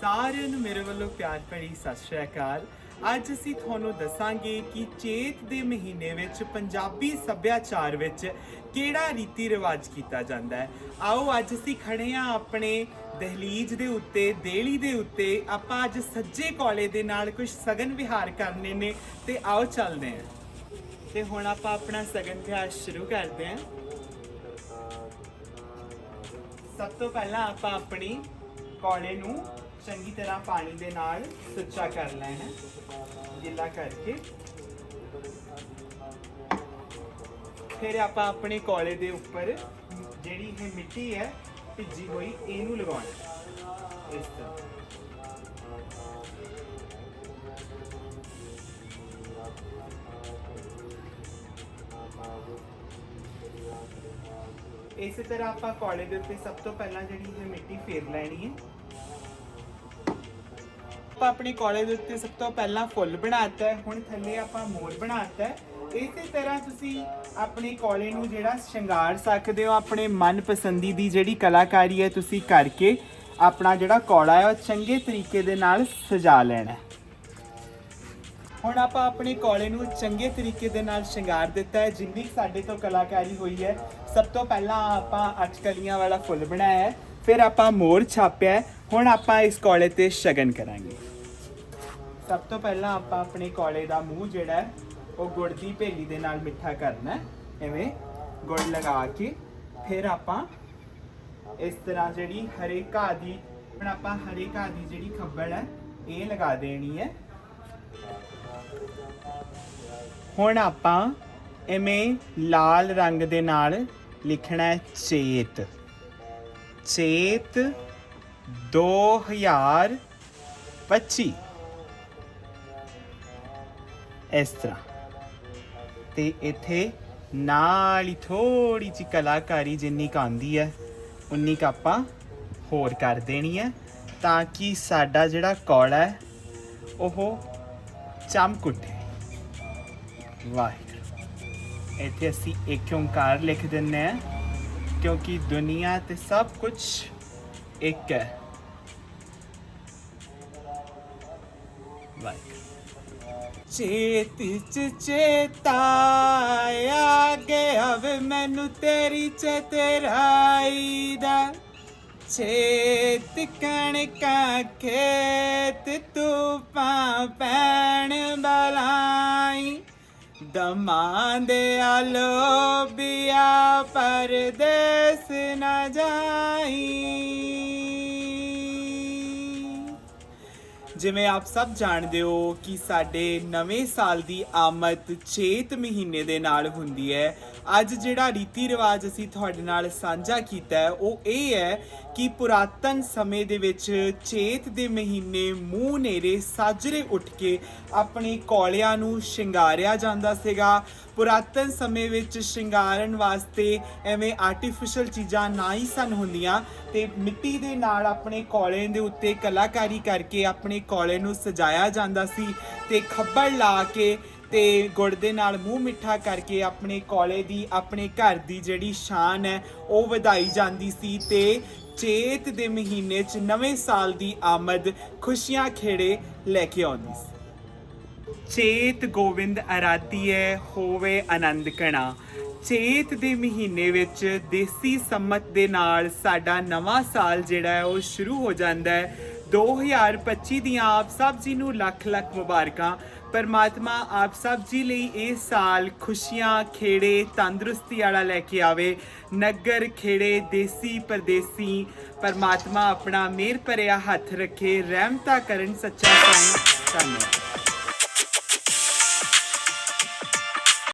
ਸਾਰਿਆਂ ਨੂੰ ਮੇਰੇ ਵੱਲੋਂ ਪਿਆਰ ਭਰੀ ਸਤਿ ਸ਼੍ਰੀ ਅਕਾਲ। ਅੱਜ ਅਸੀਂ ਤੁਹਾਨੂੰ ਦੱਸਾਂਗੇ ਕਿ ਚੇਤ ਦੇ ਮਹੀਨੇ ਵਿੱਚ, ਪੰਜਾਬੀ ਸੱਭਿਆਚਾਰ ਵਿੱਚ ਕਿਹੜਾ ਰੀਤੀ ਰਿਵਾਜ ਕੀਤਾ ਜਾਂਦਾ ਹੈ। ਆਓ ਅੱਜ ਅਸੀਂ ਖੜੇ ਹਾਂ ਆਪਣੇ ਦਹਲੀਜ਼ ਦੇ ਉੱਤੇ ਦੇਲੀ ਦੇ ਉੱਤੇ। ਆਪਾਂ ਅੱਜ ਸੱਜੇ ਕੋਲੇ ਦੇ ਨਾਲ ਕੁਝ ਸਗਨ ਵਿਹਾਰ ਕਰਨੇ ਨੇ ਤੇ ਆਓ ਚੱਲਦੇ ਹਾਂ। ਤੇ ਹੁਣ ਆਪਾਂ ਆਪਣਾ ਸਗਨ ਵਿਹਾਰ ਸ਼ੁਰੂ ਕਰਦੇ ਹਾਂ। ਸਭ ਤੋਂ ਪਹਿਲਾਂ ਆਪਾਂ ਆਪਣੀ ਕੋਲੇ ਨੂੰ ਚੰਗੀ ਤਰ੍ਹਾਂ ਪਾਣੀ ਦੇ ਨਾਲ ਸੁੱਚਾ ਕਰ ਲੈਣਾ ਗਿੱਲਾ ਕਰਕੇ। ਫਿਰ ਆਪਾਂ ਆਪਣੇ ਕੋਲੇ ਦੇ ਉੱਪਰ ਜਿਹੜੀ ਇਹ ਮਿੱਟੀ ਹੈ, ਭਿੱਜੀ ਹੋਈ, ਇਹਨੂੰ ਲਗਾਉਣਾ ਇਸ ਤਰ੍ਹਾਂ। ਇਸੇ ਤਰ੍ਹਾਂ ਆਪਾਂ ਕੋਲੇ ਦੇ ਉੱਤੇ ਸਭ ਤੋਂ ਪਹਿਲਾਂ ਜਿਹੜੀ ਇਹ ਮਿੱਟੀ ਫੇਰ ਲੈਣੀ ਹੈ। ਆਪਾਂ ਆਪਣੇ ਕੋਲੇ ਦੇ ਉੱਤੇ ਸਭ ਤੋਂ ਪਹਿਲਾਂ ਫੁੱਲ ਬਣਾਤਾ ਹੈ, ਹੁਣ ਥੱਲੇ ਆਪਾਂ ਮੋਰ ਬਣਾਤਾ ਹੈ। ਇਸੇ ਤਰ੍ਹਾਂ ਤੁਸੀਂ ਆਪਣੇ ਕੋਲੇ ਨੂੰ ਜਿਹੜਾ ਸ਼ਿੰਗਾਰ ਸਕਦੇ ਹੋ, ਆਪਣੇ ਮਨਪਸੰਦੀ ਦੀ ਜਿਹੜੀ ਕਲਾਕਾਰੀ ਹੈ ਤੁਸੀਂ ਕਰਕੇ ਆਪਣਾ ਜਿਹੜਾ ਕੋਲਾ ਹੈ, ਉਹ ਚੰਗੇ ਤਰੀਕੇ ਦੇ ਨਾਲ ਸਜਾ ਲੈਣਾ ਹੁਣ ਆਪਾਂ ਆਪਣੇ ਕੋਲੇ ਨੂੰ ਚੰਗੇ ਤਰੀਕੇ ਦੇ ਨਾਲ ਸ਼ਿੰਗਾਰ ਦਿੱਤਾ ਹੈ, ਜਿੰਨੀ ਸਾਡੇ ਤੋਂ ਕਲਾਕਾਰੀ ਹੋਈ ਹੈ, ਸਭ ਤੋਂ ਪਹਿਲਾਂ ਆਪਾਂ ਅਟਕਲੀਆਂ ਵਾਲਾ ਫੁੱਲ ਬਣਾਇਆ ਹੈ, ਫਿਰ ਆਪਾਂ ਮੋਰ ਛਾਪਿਆ ਹੁਣ ਆਪਾਂ ਇਸ ਕੋਲੇ ਤੇ ਸ਼ਗਨ ਕਰਾਂਗੇ। ਸਭ ਤੋਂ ਪਹਿਲਾਂ ਆਪਾਂ ਆਪਣੇ ਕੋਲੇ ਦਾ ਮੂੰਹ ਜਿਹੜਾ ਹੈ, ਉਹ ਗੁੜ ਦੀ ਭੇਲੀ ਦੇ ਨਾਲ ਮਿੱਠਾ ਕਰਨਾ ਹੈ, ਐਵੇਂ ਗੁੜ ਲਗਾ ਕੇ। ਫਿਰ ਆਪਾਂ ਇਸ ਤਰ੍ਹਾਂ ਜਿਹੜੀ ਹਰੇ ਘਾਹ ਦੀ, ਹੁਣ ਆਪਾਂ ਹਰੇ ਘਾਹ ਦੀ ਜਿਹੜੀ ਖੱਬਲ ਹੈ, ਇਹ ਲਗਾ ਦੇਣੀ ਹੈ। ਹੁਣ ਆਪਾਂ ਐਵੇਂ ਲਾਲ ਰੰਗ ਦੇ ਨਾਲ ਲਿਖਣਾ ਹੈ ਚੇਤ। ਚੇਤ 2025 ਇਸ ਤਰ੍ਹਾਂ। ਤੇ ਇੱਥੇ ਨਾਲ ਹੀ ਥੋੜੀ ਜਿਹੀ ਕਲਾਕਾਰੀ ਜਿੰਨੀ ਕੁ ਆਉਂਦੀ ਹੈ, ਉਨੀ ਕੁ ਆਪਾਂ ਹੋਰ ਕਰ ਦੇਣੀ ਹੈ, ਤਾਂ ਕਿ ਸਾਡਾ ਜਿਹੜਾ ਕੌੜਾ ਹੈ, ਉਹ ਚਮਕ ਉੱਠੇ। ਵਾਹਿਗੁਰੂ। ਇੱਥੇ ਅਸੀਂ ਇੱਕ ਓੰਕਾਰ ਲਿਖ ਦਿੰਨੇ ਆ ਕਿਉਂਕਿ ਦੁਨੀਆ ਤੇ ਸਭ ਕੁਝ ਇੱਕ ਹੈ। ਚੇਤ ਚ ਚੇਤਾਇਆ ਗਿਆ ਵੇ ਮੈਨੂੰ ਤੇਰੀ ਚਤਰਾਈ ਦਾ। ਛੇਤ ਕਣਕਾਂ ਖੇਤ ਤੂੰ ਤੂਫਾਂ ਪੈਣ ਬਲਾਈ ਦਮਾਂ ਦੇ ਆਲੋ ਬਿਆ ਪਰਦੇਸ ਨਾ ਜਾਈ। ਜਿਵੇਂ ਆਪ ਸਭ ਜਾਣਦੇ ਹੋ ਕਿ ਸਾਡੇ ਨਵੇਂ ਸਾਲ ਦੀ ਆਮਦ ਚੇਤ ਮਹੀਨੇ ਦੇ ਨਾਲ ਹੁੰਦੀ ਹੈ। ਅੱਜ ਜਿਹੜਾ ਰੀਤੀ ਰਿਵਾਜ ਅਸੀਂ ਤੁਹਾਡੇ ਨਾਲ ਸਾਂਝਾ ਕੀਤਾ ਹੈ, ਉਹ ਇਹ ਹੈ ਕਿ ਪੁਰਾਤਨ ਸਮੇਂ ਦੇ ਵਿੱਚ ਚੇਤ ਦੇ ਮਹੀਨੇ ਮੂੰਹ ਨੇਰੇ ਸਾਜਰੇ ਉੱਠ ਕੇ ਆਪਣੇ ਕੋਲਿਆਂ ਨੂੰ ਸ਼ਿੰਗਾਰਿਆ ਜਾਂਦਾ ਸੀਗਾ। ਪੁਰਾਤਨ ਸਮੇਂ ਵਿੱਚ ਸ਼ਿੰਗਾਰਨ ਵਾਸਤੇ ਐਵੇਂ ਆਰਟੀਫੀਸ਼ੀਅਲ ਚੀਜ਼ਾਂ ਨਾ ਹੀ ਸਨ ਹੁੰਦੀਆਂ ਤੇ ਮਿੱਟੀ ਦੇ ਨਾਲ ਆਪਣੇ ਕੋਲੇ ਦੇ ਉੱਤੇ ਕਲਾਕਾਰੀ ਕਰਕੇ ਆਪਣੇ ਕੋਲੇ ਨੂੰ ਸਜਾਇਆ ਜਾਂਦਾ ਸੀ ਤੇ ਖੱਬਲ ਲਾ ਕੇ ਤੇ ਗੁੜ ਦੇ ਨਾਲ ਮੂੰਹ ਮਿੱਠਾ ਕਰਕੇ ਆਪਣੇ ਕੋਲੇ ਦੀ, ਆਪਣੇ ਘਰ ਦੀ ਜਿਹੜੀ ਸ਼ਾਨ ਹੈ, ਉਹ ਵਧਾਈ ਜਾਂਦੀ ਸੀ ਤੇ ਚੇਤ ਦੇ ਮਹੀਨੇ 'ਚ ਨਵੇਂ ਸਾਲ ਦੀ ਆਮਦ ਖੁਸ਼ੀਆਂ ਖੇੜੇ ਲੈ ਕੇ ਆਉਂਦੀ ਸੀ। ਚੇਤ ਗੋਵਿੰਦ ਹੈ, ਹੋਵੇ ਆਨੰਦ ਕਣਾ ਚੇਤ ਦੇ ਮਹੀਨੇ ਵਿੱਚ ਦੇਸੀ ਸੰਮਤ ਦੇ ਨਾਲ ਸਾਡਾ ਨਵਾਂ ਸਾਲ ਜਿਹੜਾ ਹੈ, ਉਹ ਸ਼ੁਰੂ ਹੋ ਜਾਂਦਾ ਹੈ। 2025 ਦੀਆਂ ਆਪ ਸਭ ਜੀ ਨੂੰ ਲੱਖ ਲੱਖ ਮੁਬਾਰਕਾਂ। ਪਰਮਾਤਮਾ ਆਪ ਸਭ ਜੀ ਲਈ ਇਹ ਸਾਲ ਖੁਸ਼ੀਆਂ, ਖੇੜੇ, ਤੰਦਰੁਸਤੀ ਵਾਲਾ ਲੈ ਕੇ ਆਵੇ। ਨਗਰ, ਖੇੜੇ, ਦੇਸੀ, ਪਰਦੇਸੀ। ਪਰਮਾਤਮਾ ਆਪਣਾ ਮਿਹਰ ਭਰਿਆ ਹੱਥ ਰੱਖੇ, ਰਹਿਮਤਾ ਕਰਨ ਸੱਚਾ ਸਾਈਂ। ਧੰਨਵਾਦ।